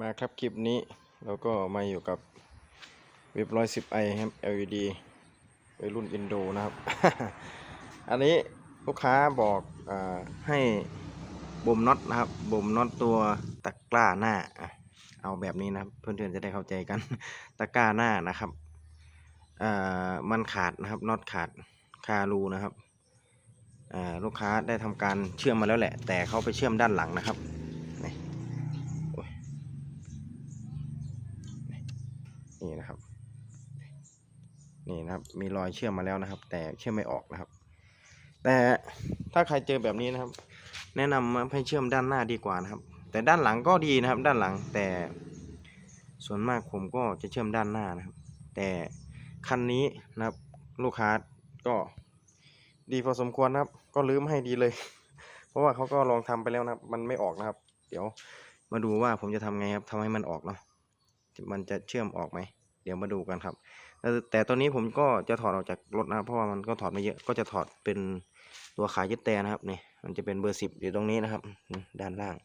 มาครับคลิปนี้เราก็มาอยู่กับเว็บร้อยสิบไอครับ LED วัยรุ่นอินโดนะครับ อันนี้ลูกค้าบอกอให้บ่มน็อตนะครับบ่มน็อตตัวตะกร้าหน้า เอาแบบนี้นะครับ เพื่อนๆจะได้เข้าใจกัน ตะกร้าหน้านะครับมันขาดนะครับน็อตขาดคารูนะครับลูกค้าได้ทำการเชื่อมมาแล้วแหละ แต่เขาไปเชื่อมด้านหลังนะครับ นี่นะครับ นี่นะครับ มีรอยเชื่อมมาแล้วนะครับ แต่เชื่อมไม่ออกนะครับ แต่ถ้าใครเจอแบบนี้นะครับ แนะนำว่าให้เชื่อมด้านหน้าดีกว่านะครับ แต่ด้านหลังก็ดีนะครับ ด้านหลังแต่ส่วนมากผมก็จะเชื่อมด้านหน้านะครับ แต่คันนี้นะครับลูกค้าก็ดีพอสมควรนะครับ ก็ลืมให้ดีเลย เพราะว่าเขาก็ลองทำไปแล้วนะครับ มันไม่ออกนะครับ เดี๋ยวมาดูว่าผมจะทำไงครับทำให้มันออกเนาะ มันจะเชื่อมออกไหม เดี๋ยวมาดูกันครับแต่แต่ตอนนี้ผมก็จะถอดออกจากรถนะครับเพราะว่ามันก็ถอดไม่เยอะ ก็จะถอดเป็นตัวขายึดแต่นะครับนี่ มันจะเป็นเบอร์สิบอยู่ตรงนี้นะครับ ด้านล่าง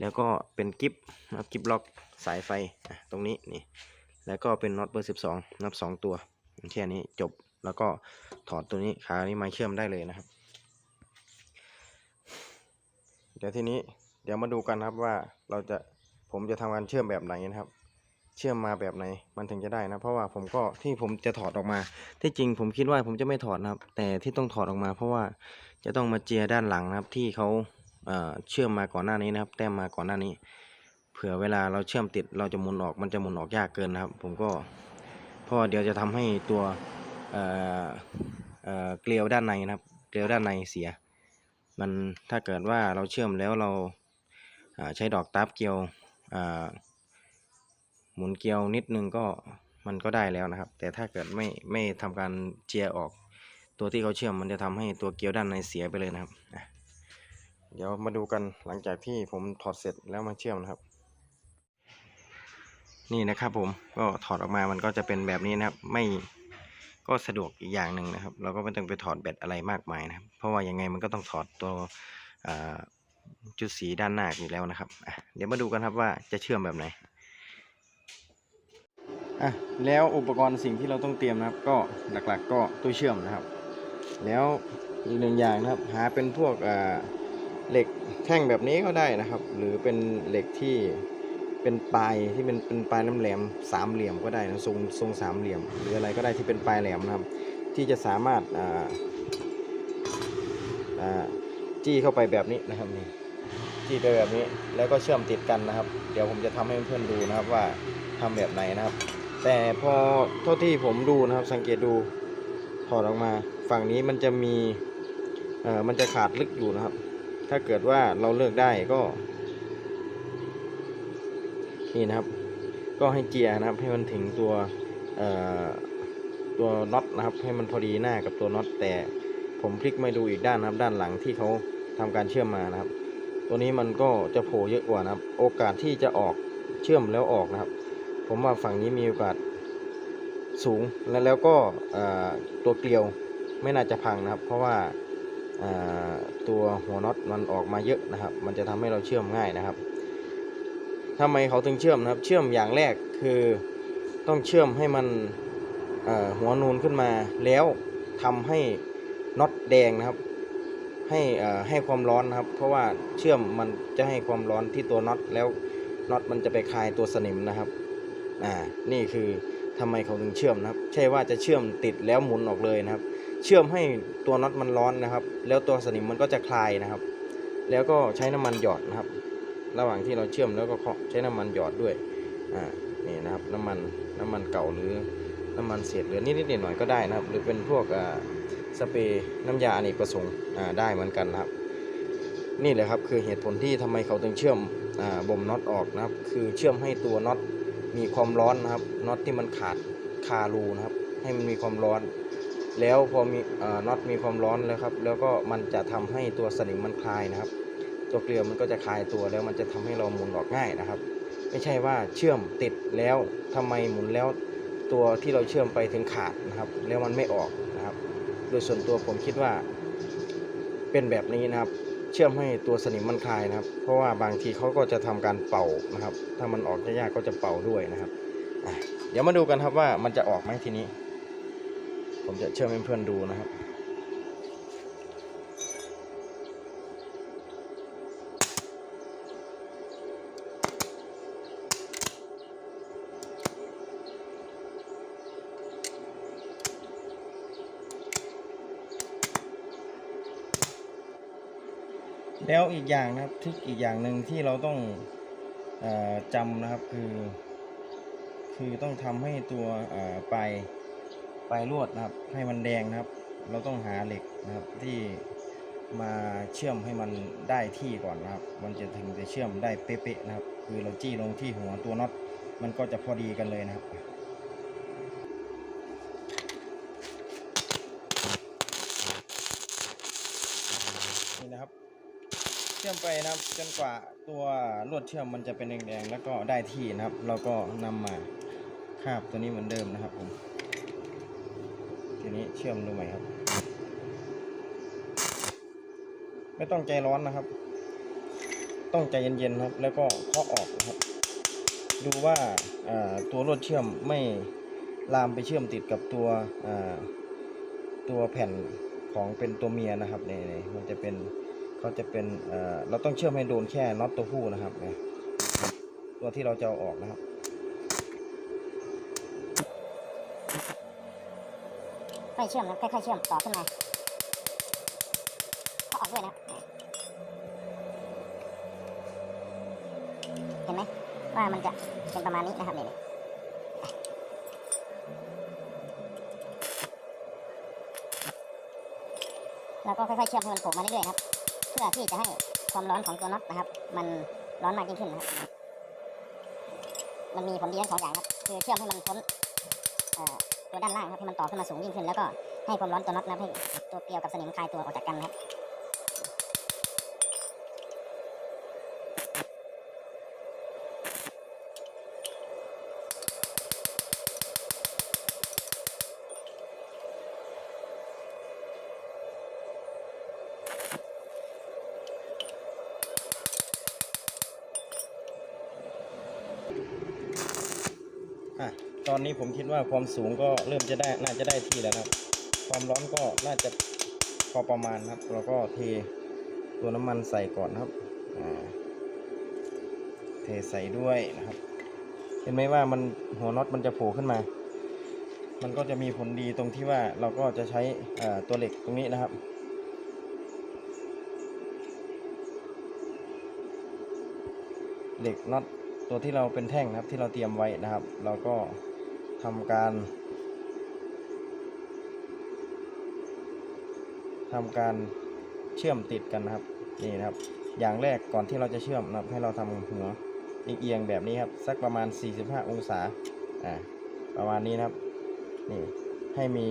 แล้วก็เป็นกิฟนะครับกิฟล็อกสายไฟตรงนี้นี่ แล้วก็เป็นน็อตเบอร์สิบสองนับสองตัวแค่นี้จบ แล้วก็ถอดตัวนี้ขานี้มาเชื่อมได้เลยนะครับ เดี๋ยวทีนี้เดี๋ยวมาดูกันครับว่าเราจะผมจะทำการเชื่อมแบบไหนนะครับ เชื่อมมาแบบไหน มันถึงจะได้นะ เพราะว่าผมก็ที่ผมจะถอดออกมา ที่จริงผมคิดว่าผมจะไม่ถอดนะครับ แต่ที่ต้องถอดออกมา เพราะว่าจะต้องมาเจียด้านหลังนะครับ ที่เขาเเชื่อมมาก่อนหน้านี้นะครับ แต้มมาก่อนหน้านี้ เผื่อเวลาเราเชื่อมติดเราจะหมุนออกมันจะหมุนออกยากเกินนะครับ ผมก็เพราะเดี๋ยวจะทำให้ตัวเเเกลียวด้านในนะครับ เกลียวด้านในเสีย มันถ้าเกิดว่าเราเชื่อมแล้วเราาใช้ดอกตับเกลียวอ่า หมุนเกลียวนิดนึงก็มันก็ได้แล้วนะครับ แต่ถ้าเกิดไม่ไม่ทำการเจียออกตัวที่เขาเชื่อมมันจะทำให้ตัวเกลียวด้านในเสียไปเลยนะครับเดี๋ยวมาดูกันหลังจากที่ผมถอดเสร็จแล้วมาเชื่อมนะครับ นี่นะครับผมก็ถอดออกมามันก็จะเป็นแบบนี้นะครับ ไม่ก็สะดวกอีกอย่างหนึ่งนะครับ เราก็ไม่ต้องไปถอดแบตอะไรมากมายนะครับ เพราะว่ายังไงมันก็ต้องถอดตัวจุดสีด้านหน้าอยู่แล้วนะครับเดี๋ยวมาดูกันครับว่าจะเชื่อมแบบไหน อะแล้วอุปกรณ์สิ่งที่เราต้องเตรียมนะครับ ก็หลักๆก็ตู้เชื่อมนะครับ แล้วอีกหนึ่งอย่างนะครับ หาเป็นพวกอ่าเหล็กแท่งแบบนี้ก็ได้นะครับ หรือเป็นเหล็กที่เป็นปลายที่เป็นเป็นปลายน้ำแหลมสามเหลี่ยมก็ได้นะทรงทรงสามเหลี่ยม หรืออะไรก็ได้ที่เป็นปลายแหลมนะครับ ที่จะสามารถอ่าอ่าจี้เข้าไปแบบนี้นะครับนี่จี้ไปแบบนี้แล้วก็เชื่อมติดกันนะครับ เดี๋ยวผมจะทำให้เพื่อนๆดูนะครับว่าทำแบบไหนนะครับ แต่พอเท่าที่ผมดูนะครับสังเกตดูถอดออกมา ฝั่งนี้มันจะมีเอ่อมันจะขาดลึกอยู่นะครับ ถ้าเกิดว่าเราเลือกได้ก็ นี่นะครับ ก็ให้เจียร์นะครับ ให้มันถึงตัวเอ่อตัวน็อตนะครับ ให้มันพอดีหน้ากับตัวน็อตแต่ผมพลิกมาดูอีกด้านนะครับ ด้านหลังที่เขาทำการเชื่อมมานะครับ ตัวนี้มันก็จะโผล่เยอะกว่านะครับ โอกาสที่จะออกเชื่อมแล้วออกนะครับ ผมว่าฝั่งนี้มีโอกาสสูงแล้วแล้วก็ตัวเกลียวไม่น่าจะพังนะครับ เพราะว่าตัวหัวน็อตมันออกมาเยอะนะครับ มันจะทำให้เราเชื่อมง่ายนะครับทำไมเขาถึงเชื่อมนะครับ เชื่อมอย่างแรกคือต้องเชื่อมให้มันหัวนูนขึ้นมา แล้วทำให้น็อตแดงนะครับ ให้ให้ความร้อนนะครับ เพราะว่าเชื่อมมันจะให้ความร้อนที่ตัวน็อตแล้วน็อตมันจะไปคลายตัวสนิมนะครับ อ่านี่คือทำไมเขาถึงเชื่อมนะครับ ใช่ว่าจะเชื่อมติดแล้วหมุนออกเลยนะครับ เชื่อมให้ตัวน็อตมันร้อนนะครับ แล้วตัวสนิมมันก็จะคลายนะครับ แล้วก็ใช้น้ำมันหยอดนะครับ ระหว่างที่เราเชื่อมแล้วก็เคาะใช้น้ำมันหยอดด้วยอ่านี่นะครับน้ำมันน้ำมันเก่าหรือน้ำมันเศษเหลือนิดๆหน่อยๆก็ได้นะครับ หรือเป็นพวกอ่าสเปรย์น้ำยาอเนกประสงค์อ่าได้เหมือนกันนะครับ นี่แหละครับคือเหตุผลที่ทำไมเขาถึงเชื่อมอ่าบ่มน็อตออกนะครับ คือเชื่อมให้ตัวน็อต มีความร้อนนะครับน็อตที่มันขาดคารูนะครับ ให้มันมีความร้อน แล้วพอมีอน็อตมีความร้อนแล้วครับ แล้วก็มันจะทำให้ตัวสนิมมันคลายนะครับ ตัวเกลียวมันก็จะคลายตัวแล้วมันจะทำให้เราหมุนออกง่ายนะครับ ไม่ใช่ว่าเชื่อมติดแล้วทำไมหมุนแล้วตัวที่เราเชื่อมไปถึงขาดนะครับ แล้วมันไม่ออกนะครับ โดยส่วนตัวผมคิดว่าเป็นแบบนี้นะครับ เชื่อมให้ตัวสนิมมันคลายนะครับ เพราะว่าบางทีเขาก็จะทำการเป่านะครับ ถ้ามันออกยากๆก็จะเป่าด้วยนะครับเดี๋ยวมาดูกันครับว่ามันจะออกไหมทีนี้ ผมจะเชื่อมให้เพื่อนๆดูนะครับ แล้วอีกอย่างนะครับทริคอีกอย่างหนึ่งที่เราต้องอจำนะครับคือ คือต้องทำให้ตัวปลายปลายลวดนะครับ ให้มันแดงนะครับ เราต้องหาเหล็กนะครับที่มาเชื่อมให้มันได้ที่ก่อนนะครับ มันจะถึงจะเชื่อมได้เป๊ะๆนะครับ คือเราจี้ลงที่หัวตัวน็อตมันก็จะพอดีกันเลยนะครับ เชื่อมไปนะครับจนกว่าตัวลวดเชื่อมมันจะเป็นแดงๆแล้วก็ได้ที่นะครับ เราก็นำมาคาบตัวนี้เหมือนเดิมนะครับผมทีนี้เชื่อมดูใหม่ครับ ไม่ต้องใจร้อนนะครับ ต้องใจเย็นๆครับ แล้วก็เคาะออกนะครับ ดูว่าาตัวลวดเชื่อมไม่ลามไปเชื่อมติดกับตัวตัวแผ่นของเป็นตัวเมียนะครับนี่มันจะเป็น เขาจะเป็นเเราต้องเชื่อมให้โดนแค่น็อตตัวผู้นะครับเนี่ยตัวที่เราจะเอาออกนะครับค่อยเชื่อมนะค่อยๆเชื่อมต่อขึ้นมาเขาออกด้วยนะเห็นไหมว่ามันจะเป็นประมาณนี้นะครับเนี่ยแล้วก็ค่อยๆเชื่อมให้มันโผล่มาเรื่อยๆครับ เพื่อที่จะให้ความร้อนของตัวน็อตนะครับ มันร้อนมากยิ่งขึ้นนะครับ มันมีผลดีทั้งสองอย่างครับ คือเชื่อมให้มันพ้นตัวด้านล่างครับให้มันต่อขึ้นมาสูงยิ่งขึ้น แล้วก็ให้ความร้อนตัวน็อตนะให้ตัวเกลียวกับสนิมคลายตัวออกจากกันนะครับ อะตอนนี้ผมคิดว่าความสูงก็เริ่มจะได้น่าจะได้ที่แล้วครับ ความร้อนก็น่าจะพอประมาณครับเราก็เทตัวน้ำมันใส่ก่อนครับอ่าเทใส่ด้วยนะครับ เห็นไหมว่ามันหัวน็อตมันจะโผล่ขึ้นมา มันก็จะมีผลดีตรงที่ว่าเราก็จะใช้ตัวเหล็กตรงนี้นะครับเหล็กน็อต ตัวที่เราเป็นแท่งนะครับที่เราเตรียมไว้นะครับ เราก็ทำการทำการเชื่อมติดกันนะครับนี่นะครับ อย่างแรกก่อนที่เราจะเชื่อมนะครับให้เราทำหัวเอียงแบบนี้ครับสักประมาณ 45 องศาอ่าประมาณนี้นะครับนี่ให้มี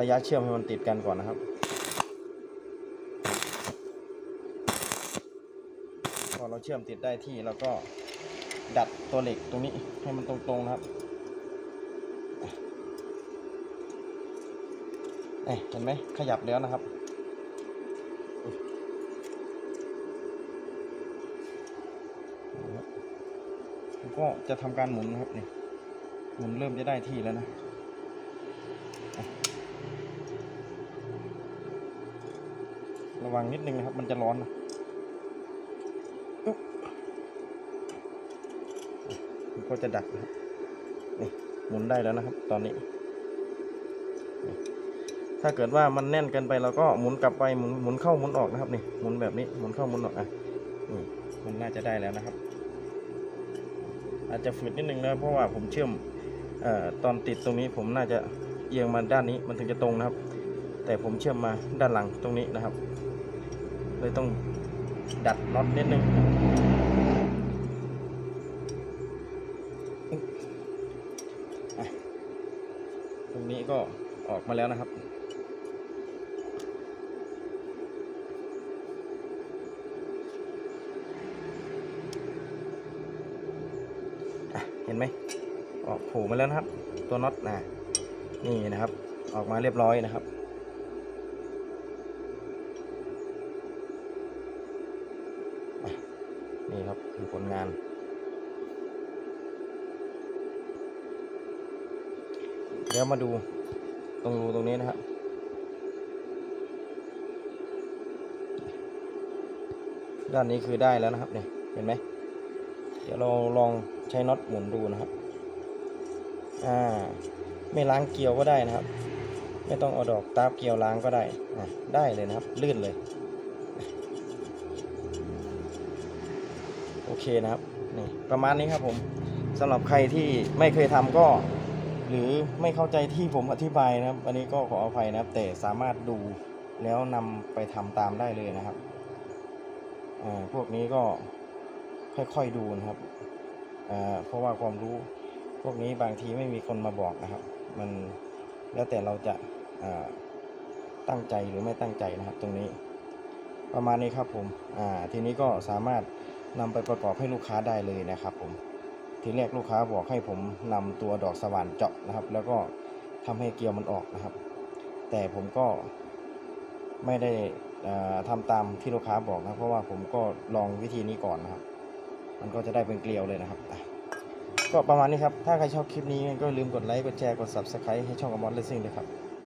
ระยะเชื่อมให้มันติดกันก่อนนะครับพอเราเชื่อมติดได้ที่เราก็ ดัดตัวเหล็กตรงนี้ให้มันตรงๆนะครับเห็นไหมขยับแล้วนะครับก็จะทำการหมุนนะครับนี่หมุนเริ่มจะได้ที่แล้วนะระวังนิดนึงนะครับ มันจะร้อนนะ ก็จะดัดนะครับนี่หมุนได้แล้วนะครับ ตอนนี้ ถ้าเกิดว่ามันแน่นเกินไปเราก็หมุนกลับไปหมุนหมุนเข้าหมุนออกนะครับนี่หมุนแบบนี้หมุนเข้าหมุนออกอะนี่มันน่าจะได้แล้วนะครับ อาจจะฝืดนิดนึงนะเพราะว่าผมเชื่อมอ่อตอนติดตรงนี้ผมน่าจะเอียงมาด้านนี้มันถึงจะตรงนะครับ แต่ผมเชื่อมมาด้านหลังตรงนี้นะครับ เลยต้องดัดน็อตนิดนึง ตรงนี้ก็ออกมาแล้วนะครับ เห็นไหมออกโผล่มาแล้วนะครับ ตัวน็อตนะนี่นะครับ ออกมาเรียบร้อยนะครับนี่ครับคือผลงาน เดี๋ยวมาดูตรงรูตรงนี้นะครับด้านนี้คือได้แล้วนะครับเนี่ยเห็นไหมเดี๋ยวเราลองใช้น็อตหมุนดูนะครับอ่าไม่ล้างเกลียวก็ได้นะครับ ไม่ต้องเอาดอกตาบเกลียวล้างก็ได้อะได้เลยนะครับ ลื่นเลย โอเคนะครับนี่ประมาณนี้ครับผมสำหรับใครที่ไม่เคยทำก็ หรือไม่เข้าใจที่ผมอธิบายนะครับ อันนี้ก็ขออภัยนะครับ แต่สามารถดูแล้วนำไปทำตามได้เลยนะครับพวกนี้ก็ค่อยๆดูนะครับเพราะว่าความรู้พวกนี้บางทีไม่มีคนมาบอกนะครับ มันแล้วแต่เราจะาตั้งใจหรือไม่ตั้งใจนะครับ ตรงนี้ ประมาณนี้ครับผมทีนี้ก็สามารถนำไปประกอบให้ลูกค้าได้เลยนะครับผม ทีแรกลูกค้าบอกให้ผมนำตัวดอกสว่านเจาะนะครับ แล้วก็ทำให้เกลียวมันออกนะครับ แต่ผมก็ไม่ได้เอ่อทำตามที่ลูกค้าบอกนะเพราะว่าผมก็ลองวิธีนี้ก่อนนะครับ มันก็จะได้เป็นเกลียวเลยนะครับก็ประมาณนี้ครับ ถ้าใครชอบคลิปนี้ก็ลืมกดไลค์ กดแชร์ กด subscribe ให้ช่องอมอสเลสซิ่งด้วยครับ